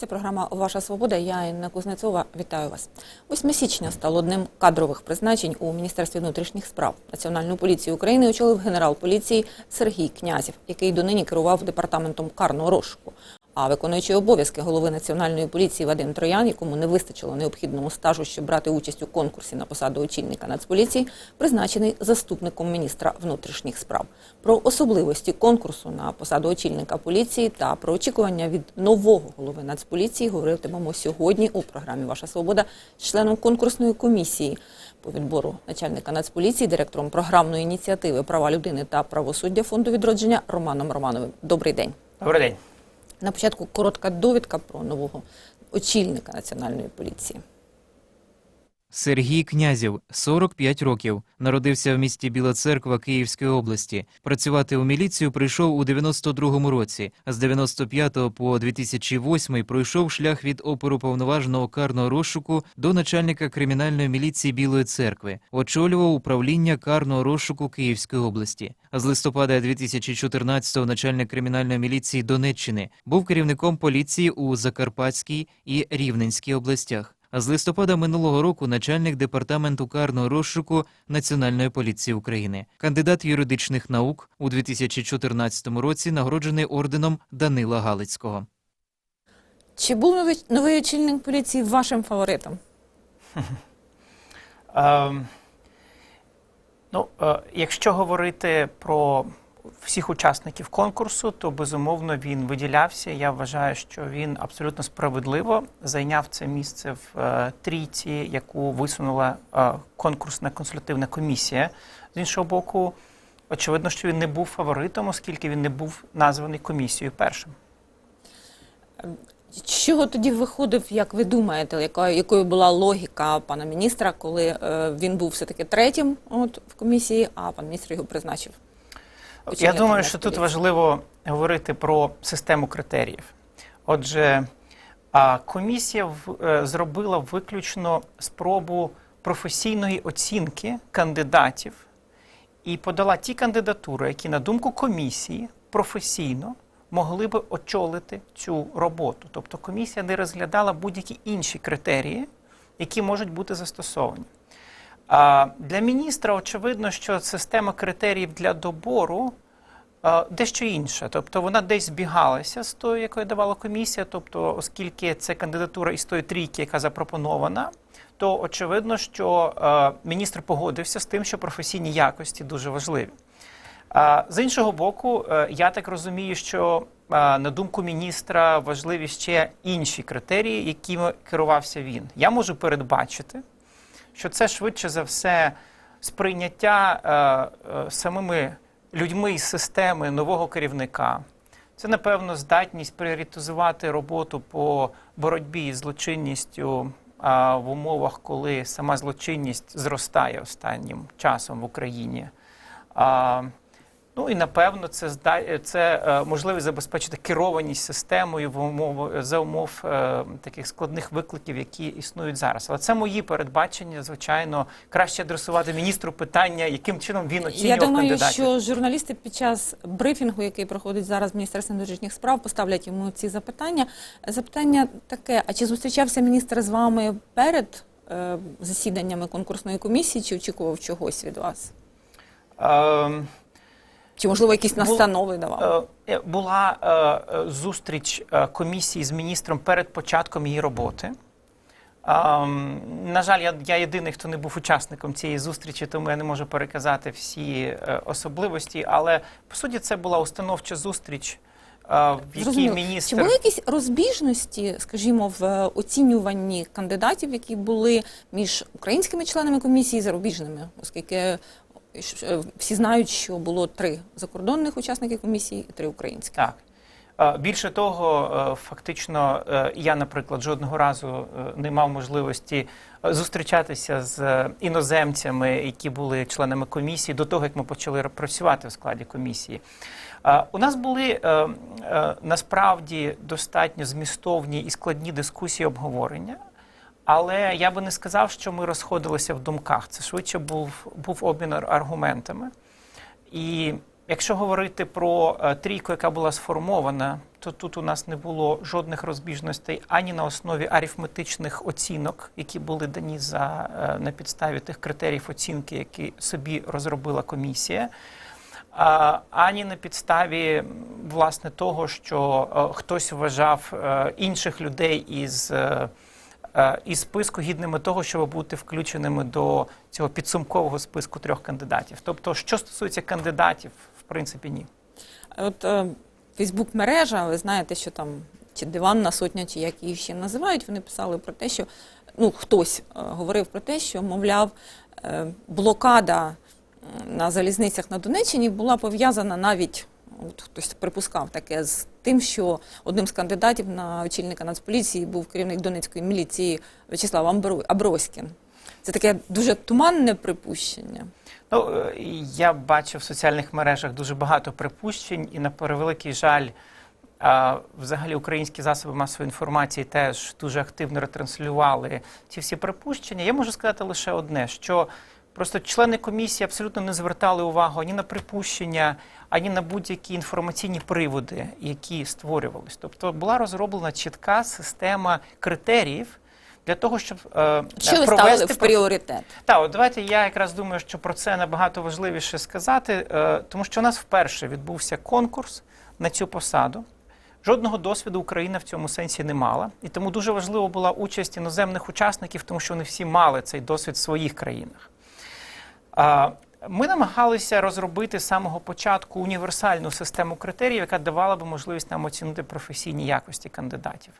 Це програма Ваша свобода. Я Інна Кузнецова. Вітаю вас. 8 січня стало одним кадрових призначень у Міністерстві внутрішніх справ. Національну поліцію України очолив генерал поліції Сергій Князів, який донині керував департаментом карного розшуку. А виконуючий обов'язки голови національної поліції Вадим Троян, якому не вистачило необхідного стажу, щоб брати участь у конкурсі на посаду очільника Нацполіції, призначений заступником міністра внутрішніх справ. Про особливості конкурсу на посаду очільника поліції та про очікування від нового голови Нацполіції говоритимемо сьогодні у програмі Ваша свобода з членом конкурсної комісії по відбору начальника Нацполіції, директором програмної ініціативи права людини та правосуддя фонду відродження Романом Романовим. Добрий день. Добрий день. На початку коротка довідка про нового очільника національної поліції. Сергій Князів, 45 років, народився в місті Біла Церква Київської області. Працювати у міліцію прийшов у 92-му році. З 95 по 2008 пройшов шлях від оперуповноваженого карного розшуку до начальника кримінальної міліції Білої Церкви. Очолював управління карного розшуку Київської області. З листопада 2014-го начальник кримінальної міліції Донеччини був керівником поліції у Закарпатській і Рівненській областях. А з листопада минулого року начальник департаменту карного розшуку Національної поліції України, кандидат юридичних наук у 2014 році нагороджений орденом Данила Галицького. Чи був новий, новий очільник поліції вашим фаворитом? Ем, ну, е, якщо говорити про всіх учасників конкурсу, то безумовно він виділявся. Я вважаю, що він абсолютно справедливо зайняв це місце в е, трійці, яку висунула е, конкурсна консультативна комісія. З іншого боку, очевидно, що він не був фаворитом, оскільки він не був названий комісією першим. З чого тоді виходив, як ви думаєте, яка, якою була логіка пана міністра, коли е, він був все-таки третім от, в комісії, а пан міністр його призначив? Я думаю, що тут важливо говорити про систему критеріїв. Отже, комісія е, зробила виключно спробу професійної оцінки кандидатів і подала ті кандидатури, які, на думку комісії, професійно могли би очолити цю роботу. Тобто комісія не розглядала будь-які інші критерії, які можуть бути застосовані. Для міністра очевидно, що система критеріїв для добору дещо інша. Тобто вона десь збігалася з тою, якою давала комісія. Тобто, оскільки це кандидатура із тої трійки, яка запропонована, то очевидно, що міністр погодився з тим, що професійні якості дуже важливі. З іншого боку, е, я так розумію, що на думку міністра важливі ще інші критерії, якими керувався він. Я можу передбачити, що це швидше за все сприйняття е, е, самими людьми із системи нового керівника. Це, напевно, здатність пріоритизувати роботу по боротьбі з злочинністю е, в умовах, коли сама злочинність зростає останнім часом в Україні. А, Ну і напевно це це е, можливість забезпечити керованість системою в умов за умов е, таких складних викликів, які існують зараз. Але це мої передбачення. Звичайно, краще адресувати міністру питання, яким чином він Я оцінював думаю, кандидатів. що журналісти під час брифінгу, який проходить зараз в Міністерстві внутрішніх справ, поставлять йому ці запитання. Запитання таке: а чи зустрічався міністр з вами перед е, засіданнями конкурсної комісії, чи очікував чогось від вас? Ем, Чи можливо якісь настанови давав? Е, е, Була е, зустріч комісії з міністром перед початком її роботи. На жаль, я, я єдиний, хто не був учасником цієї зустрічі, тому я не можу переказати всі е, особливості. Але по суті, це була установча зустріч, в якій міністр Чи були якісь розбіжності, скажімо, в оцінюванні кандидатів, які були між українськими членами комісії і зарубіжними, оскільки всі знають, що було три закордонних учасники комісії три українські. Так. Е, Більше того, е, фактично, е, я, наприклад, жодного разу е, не мав можливості е, зустрічатися з е, іноземцями, які були членами комісії, до того, як ми почали працювати в складі комісії. Е, У нас були е, е, насправді достатньо змістовні і складні дискусії обговорення. Але я би не сказав, що ми розходилися в думках. Це швидше був, був обмін аргументами. І Якщо говорити про е, трійку, яка була сформована, то тут у нас не було жодних розбіжностей ані на основі арифметичних оцінок, які були дані за е, на підставі тих критеріїв оцінки, які собі розробила комісія. Ані на підставі власне того, що е, хтось вважав інших людей із, із списку гідними того, щоб бути включеними до цього підсумкового списку трьох кандидатів. Тобто, що стосується кандидатів, в принципі, ні. От е, Фейсбук-мережа, ви знаєте, що там чи диванна сотня, чи як її ще називають, вони писали про те, що ну хтось е, говорив про те, що мовляв, е, блокада на залізницях на Донеччині була пов'язана навіть. От хтось припускав таке з тим, що одним з кандидатів на очільника Нацполіції був керівник Донецької міліції В'ячеслав Аброськін. Це таке дуже туманне припущення. Ну, е, я бачив в соціальних мережах дуже багато припущень, і на превеликий жаль, взагалі українські засоби масової інформації теж дуже активно ретранслювали ці всі припущення. Я можу сказати лише одне: що просто члени комісії абсолютно не звертали увагу ані на припущення, ані на будь-які інформаційні приводи, які створювались. Тобто була розроблена чітка система критеріїв. Для того, щоб е, Що ви провести ставили в пріоритет? так, от давайте я якраз думаю, що про це набагато важливіше сказати, е, тому що у нас вперше відбувся конкурс на цю посаду. Жодного досвіду Україна в цьому сенсі не мала, і тому дуже важливо була участь іноземних учасників, тому що вони всі мали цей досвід в своїх країнах. Ми намагалися розробити з самого початку універсальну систему критеріїв, яка давала би можливість нам оцінити професійні якості кандидатів.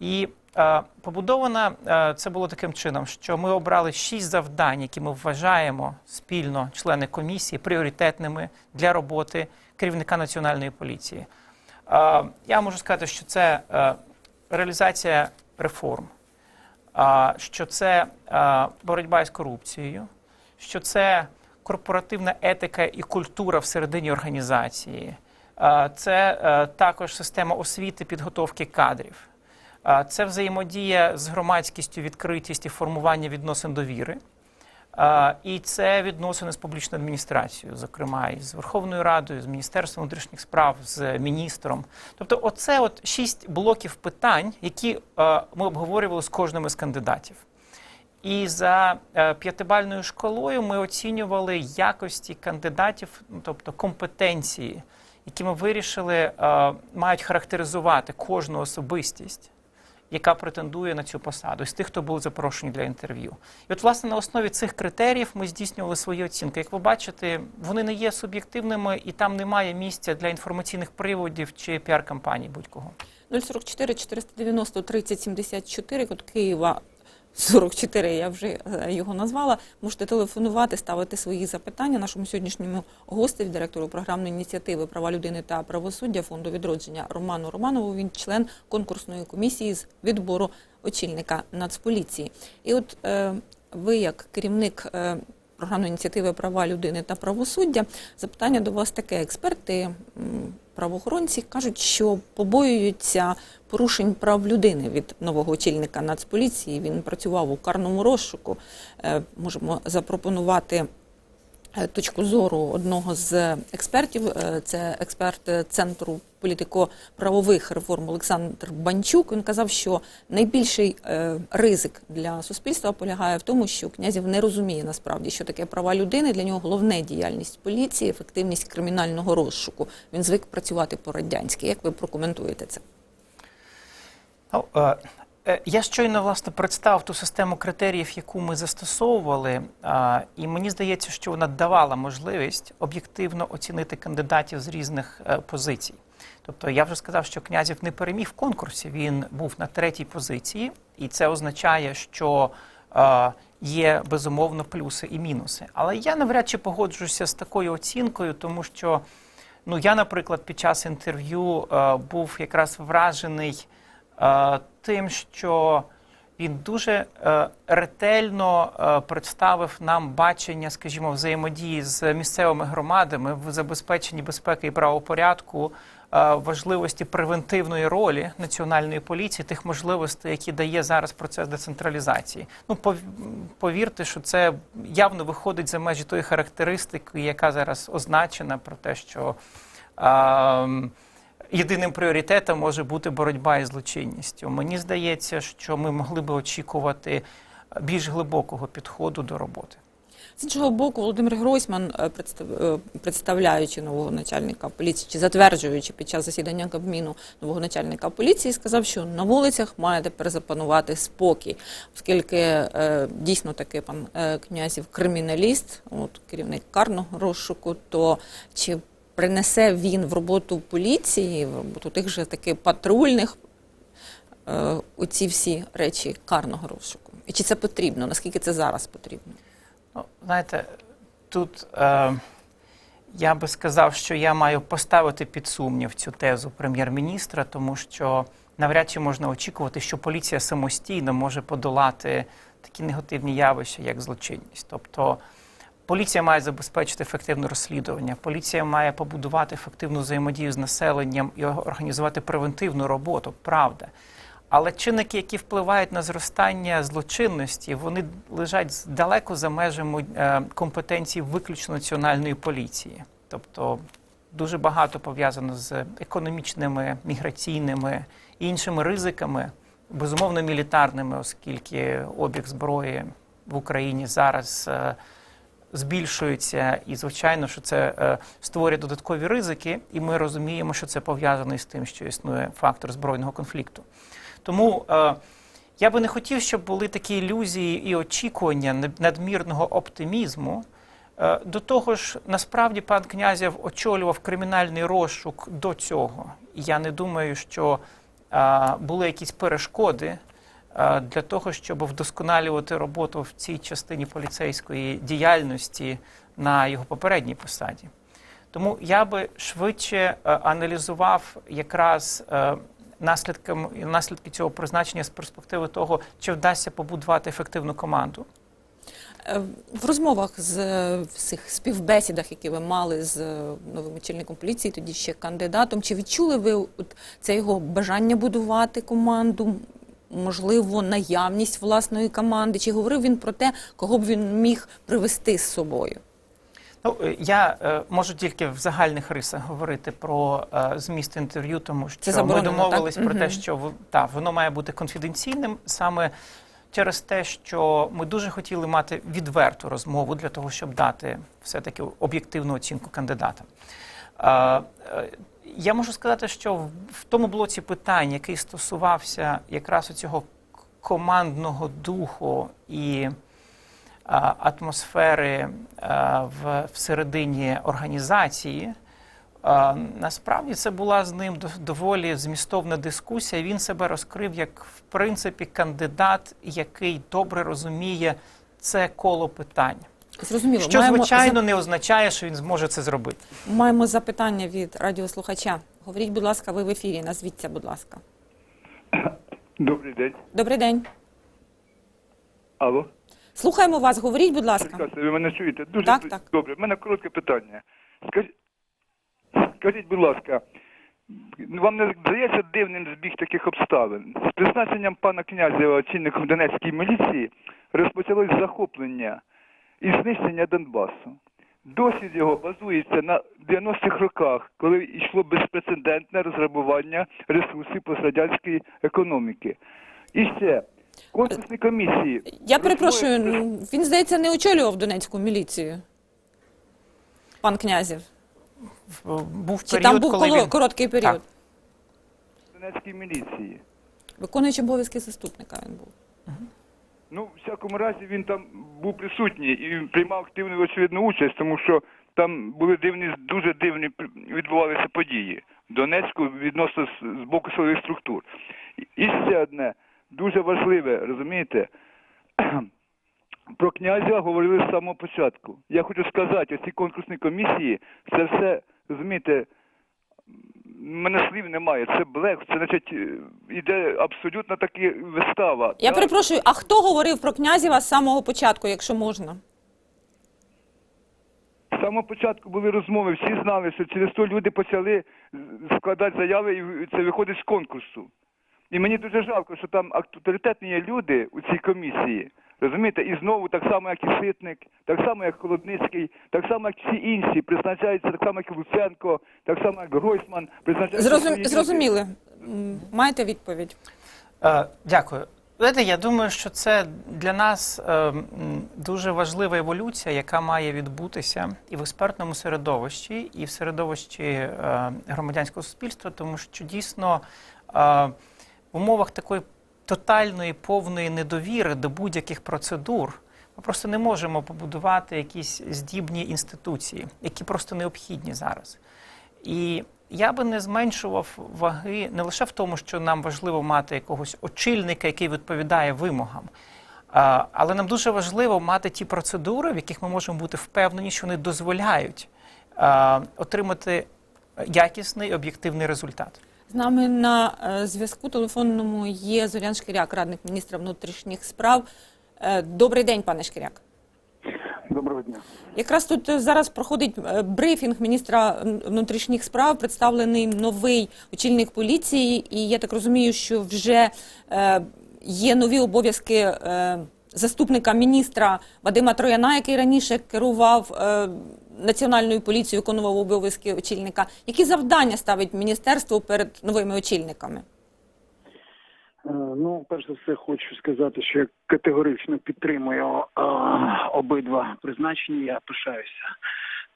І е, побудована е, це було таким чином, що ми обрали шість завдань, які ми вважаємо спільно, члени комісії, пріоритетними для роботи керівника національної поліції. Е, я можу сказати, що це е, реалізація реформ, е, що це е, боротьба із корупцією, що це корпоративна етика і культура всередині організації. Це е, також система освіти, підготовки кадрів. Це взаємодія з громадськістю, відкритість і формування відносин довіри. І це відносини з публічною адміністрацією, зокрема і з Верховною Радою, з Міністерством внутрішніх справ, з міністром. Тобто, оце от шість блоків питань, які е, ми обговорювали з кожним із кандидатів. І за е, п'ятибальною шкалою ми оцінювали якості кандидатів, ну, тобто компетенції, які ми вирішили, е, мають характеризувати кожну особистість, яка претендує на цю посаду, з тих, хто був запрошені для інтерв'ю. І от, власне, на основі цих критеріїв ми здійснювали свої оцінки. Як ви бачите, вони не є суб'єктивними, і там немає місця для інформаційних приводів чи піар-кампаній будь-кого. 044 490 30 74, код Києва 44, я вже е, його назвала. Можете телефонувати, ставити свої запитання нашому сьогоднішньому гостеві, директору програмної ініціативи права людини та правосуддя фонду відродження Роману Романову. Він член конкурсної комісії з відбору очільника Нацполіції. І от е, ви, як керівник е, програмної ініціативи права людини та правосуддя, запитання до вас таке: експерти. Правоохоронці кажуть, що побоюються порушень прав людини від нового очільника Нацполіції. Він працював у карному розшуку. Е, Можемо запропонувати точку зору одного з експертів. Е, Це експерт е, центру політико-правових реформ Олександр Банчук. Він казав, що найбільший е, ризик для суспільства полягає в тому, що князів не розуміє насправді, що таке права людини. Для нього головне діяльність поліції, ефективність кримінального розшуку. Він звик працювати по-радянськи. Як ви прокоментуєте це? Е, я щойно власне представив ту систему критеріїв, яку ми застосовували, і мені здається, що вона давала можливість об'єктивно оцінити кандидатів з різних е, позицій. Тобто я вже сказав, що князів не переміг в конкурсі. Він був на третій позиції, і це означає, що е, є безумовно плюси і мінуси. Але я навряд чи погоджуюся з такою оцінкою, тому що ну я, наприклад, під час інтерв'ю був якраз вражений тим, що він дуже е, ретельно е, представив нам бачення, скажімо, взаємодії з місцевими громадами в забезпеченні безпеки і правопорядку е, важливості превентивної ролі національної поліції, тих можливостей, які дає зараз процес децентралізації. Ну пов- повірте, що це явно виходить за межі тої характеристики, яка зараз означена про те, що. ем, Єдиним пріоритетом може бути боротьба із злочинністю. Мені здається, що ми могли би очікувати більш глибокого підходу до роботи. З іншого боку, Володимир Гройсман, е, е, представляючи нового начальника поліції чи затверджуючи під час засідання Кабміну нового начальника поліції, сказав, що на вулицях має тепер запанувати спокій, оскільки е, дійсно таки пан е, князів криміналіст, от керівник карного розшуку, то чи принесе він в роботу поліції, в роботу тих же таки патрульних е, оці всі речі карного розшуку? І чи це потрібно? Наскільки це зараз потрібно? Ну, знаєте, тут е, я би сказав, що я маю поставити під сумнів цю тезу прем'єр-міністра, тому що навряд чи можна очікувати, що поліція самостійно може подолати такі негативні явища, як злочинність. Тобто поліція має забезпечити ефективне розслідування, поліція має побудувати ефективну взаємодію з населенням і організувати превентивну роботу, правда. Але чинники, які впливають на зростання злочинності, вони лежать далеко за межами е, компетенції виключно національної поліції. Тобто дуже багато пов'язано з економічними, міграційними і іншими ризиками, безумовно мілітарними, оскільки обіг зброї в Україні зараз е, збільшується, і звичайно, що це е, створює додаткові ризики, і ми розуміємо, що це пов'язано із тим, що існує фактор збройного конфлікту. Тому е, я би не хотів, щоб були такі ілюзії і очікування над- надмірного оптимізму. Е, До того ж, насправді пан Князєв очолював кримінальний розшук до цього. Я не думаю, що були якісь перешкоди для того, щоб вдосконалювати роботу в цій частині поліцейської діяльності на його попередній посаді. Тому я би швидше е, аналізував якраз е, наслідки цього призначення з перспективи того, чи вдасться побудувати ефективну команду. Е, В розмовах з всіх співбесідах, які ви мали з новим очільником поліції, тоді ще кандидатом, чи відчули ви от це його бажання будувати команду? Можливо, наявність власної команди? Чи говорив він про те, кого б він міг привести з собою? Ну, е, я е, можу тільки в загальних рисах говорити про е, зміст інтерв'ю, тому що ми домовились так? про те, що та, воно має бути конфіденційним саме через те, що ми дуже хотіли мати відверту розмову для того, щоб дати все-таки об'єктивну оцінку кандидатам. Е, е, Я можу сказати, що в- в тому блоці питань, який стосувався якраз цього командного духу і а, атмосфери а, в всередині організації. а, Насправді це була з ним до- доволі змістовна дискусія. Він себе розкрив як, в принципі, кандидат, який добре розуміє це коло питань. Зрозуміло, Що, маємо, звичайно, не означає, що він зможе це зробити. маємо запитання від радіослухача. Говоріть, будь ласка, ви в ефірі. Назвіться, будь ласка. Добрий день. Добрий день. Алло. Слухаємо вас. Говоріть, будь ласка. Прекрасно, ви мене чуєте? Дуже Так, так. добре. У мене коротке питання. Скажіть, скажіть, будь ласка, вам не здається дивним збіг таких обставин? З призначенням пана Князєва очільником Донецької міліції розпочалось захоплення і знищення Донбасу. Досвід його базується на 90-х роках, коли йшло безпрецедентне розграбування ресурсів пострадянської економіки. І ще конкурсні комісії. Я перепрошую, він, здається, не очолював Донецьку міліцію. Пан Князів. Був Чи період, там був коли він... короткий період? Так. Донецькій міліції. Виконуючи обов'язки заступника він був. Ну, в всякому разі, він там був присутній і приймав активну очевидну участь, тому що там були дивні, дуже дивні відбувалися події в Донецьку відносно з, боку силових структур. І- ще одне дуже важливе, розумієте? Про князя говорили з самого початку. Я хочу сказати, ці конкурсні комісії, це все, розумієте, мене слів немає. Це блек, це значить е, іде абсолютно таки вистава. Я Так? перепрошую, а хто говорив про Князєва з самого початку, якщо можна? З самого самого початку були розмови, всі знали, що через то люди почали складати заяви, і це виходить з конкурсу. І мені дуже жалко, що там авторитетні є люди у цій комісії. Розумієте, і знову так само, як і Ситник, так само, як Холодницький, так само, як всі інші, призначаються так само, як Луценко, так само, як Гройсман, призначаються. Зрозум... Зрозуміли. Маєте відповідь? Е, Дякую. Знаєте, я думаю, що це для нас е, дуже важлива еволюція, яка має відбутися і в експертному середовищі, і в середовищі е, громадянського суспільства, тому що дійсно е, в умовах такої тотальної повної недовіри до будь-яких процедур. Ми просто не можемо побудувати якісь здібні інституції, які просто необхідні зараз. І я би не зменшував ваги не лише в тому, що нам важливо мати якогось очільника, який відповідає вимогам, але нам дуже важливо мати ті процедури, в яких ми можемо бути впевнені, що вони дозволяють отримати якісний об'єктивний результат. З нами на е, зв'язку телефонному є Зорян Шкіряк, радник міністра внутрішніх справ. Е, Добрий день, пане Шкіряк. Доброго дня. Якраз тут е, зараз проходить брифінг міністра внутрішніх справ, представлений новий очільник поліції, і я так розумію, що вже є нові обов'язки заступника міністра Вадима Трояна, який раніше керував національною поліцією, виконував обов'язки очільника. Які завдання ставить міністерство перед новими очільниками? Е, Ну, перш за все, хочу сказати, що я категорично підтримую е, обидва призначення. Я пишаюся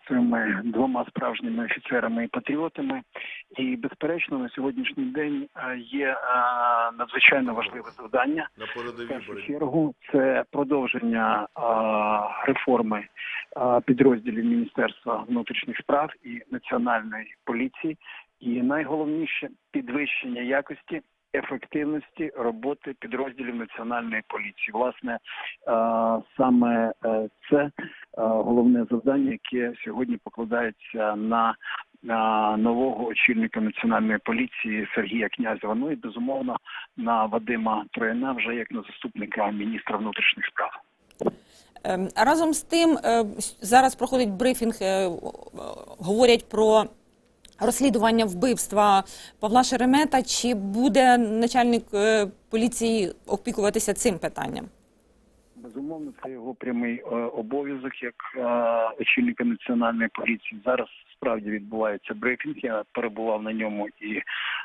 цими двома справжніми офіцерами і патріотами. І, безперечно, на сьогоднішній день е, є е, надзвичайно важливе завдання. на передовій чергу це продовження е, реформи підрозділів Міністерства внутрішніх справ і національної поліції, і найголовніше підвищення якості. Ефективності роботи підрозділів національної поліції, власне, саме е, це е, головне завдання, яке сьогодні покладається на нового очільника національної поліції Сергія Князєва. Ну і безумовно на Вадима Трояна вже як на заступника міністра внутрішніх справ. Ем, Разом з тим, е, зараз проходить брифінг, е, говорять про розслідування вбивства Павла Шеремета. Чи буде начальник е, поліції опікуватися цим питанням? Безумовно, це його прямий обов'язок як очільника національної поліції. Зараз справді відбувається брифінг. Я перебував на ньому і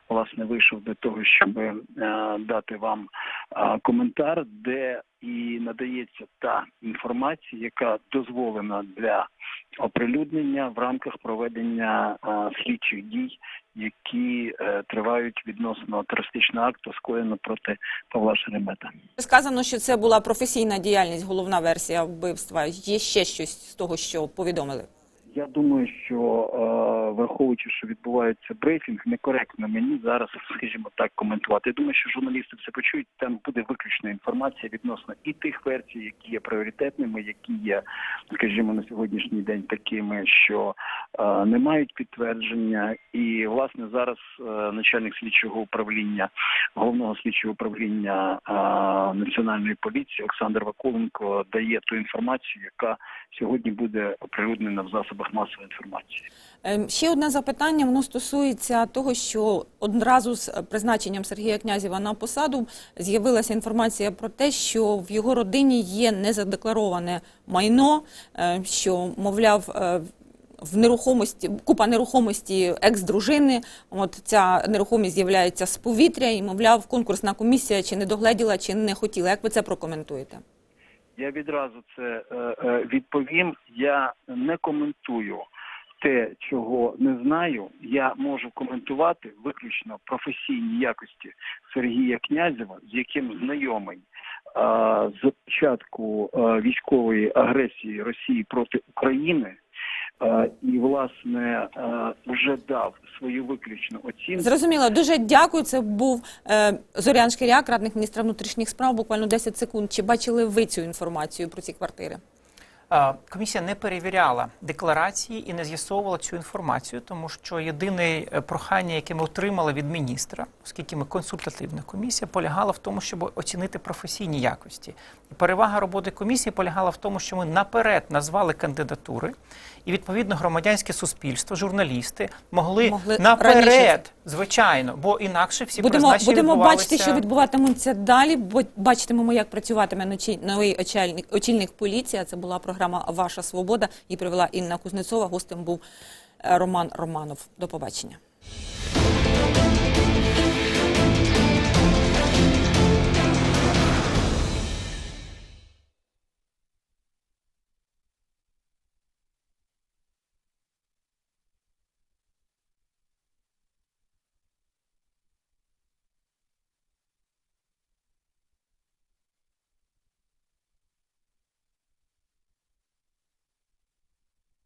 власне вийшов до того, щоб е, дати вам е, коментар, де і надається та інформація, яка дозволена для оприлюднення в рамках проведення е, слідчих дій, які тривають відносно терористичного акту, скоєно проти Павла Шеремета. Сказано, що це була професійна діяльність, головна версія вбивства. Є ще щось з того, що повідомили. Я думаю, що е, враховуючи, що відбувається брифінг, некоректно мені зараз, скажімо так, коментувати. Я думаю, що журналісти все почують. Там буде виключна інформація відносно і тих версій, які є пріоритетними, які є, скажімо, на сьогоднішній день такими, що е, не мають підтвердження. І власне зараз е, начальник слідчого управління, головного слідчого управління е, національної поліції Олександр Вакуленко дає ту інформацію, яка сьогодні буде оприлюднена в засобах масової інформації. Ще одне запитання. Воно стосується того, що одразу з призначенням Сергія Князєва на посаду з'явилася інформація про те, що в його родині є незадеклароване майно, е, що мовляв. е, В нерухомості купа нерухомості екс-дружини. От ця нерухомість з'являється з повітря, і мовляв, конкурсна комісія чи не догледіла, чи не хотіла. Як ви це прокоментуєте? Я відразу це е, відповім. Я не коментую те, чого не знаю. Я можу коментувати виключно професійні якості Сергія Князєва, з яким знайомий е, з початку е, військової агресії Росії проти України. І власне вже дав свою виключну оцінку. Зрозуміло, дуже дякую. Це був е, Зорян Шкіряк, радник міністра внутрішніх справ. Буквально 10 секунд. Чи бачили ви цю інформацію про ці квартири? Е, Комісія не перевіряла декларації і не з'ясовувала цю інформацію, тому що єдине е, прохання, яке ми отримали від міністра, оскільки ми консультативна комісія, полягало в тому, щоб оцінити професійні якості. І перевага роботи комісії полягала в тому, що ми наперед назвали кандидатури, і відповідно громадянське суспільство, журналісти могли, Могли наперед, раніше. звичайно, бо інакше всі Будемо, призначення будемо відбувалися... бачити, що відбуватиметься далі. Бо бачитимемо, як працюватиме новий очільник, очільник поліції. А Це була програма Ваша свобода. І привела Інна Кузнецова. Гостем був е, Роман Романов. До побачення.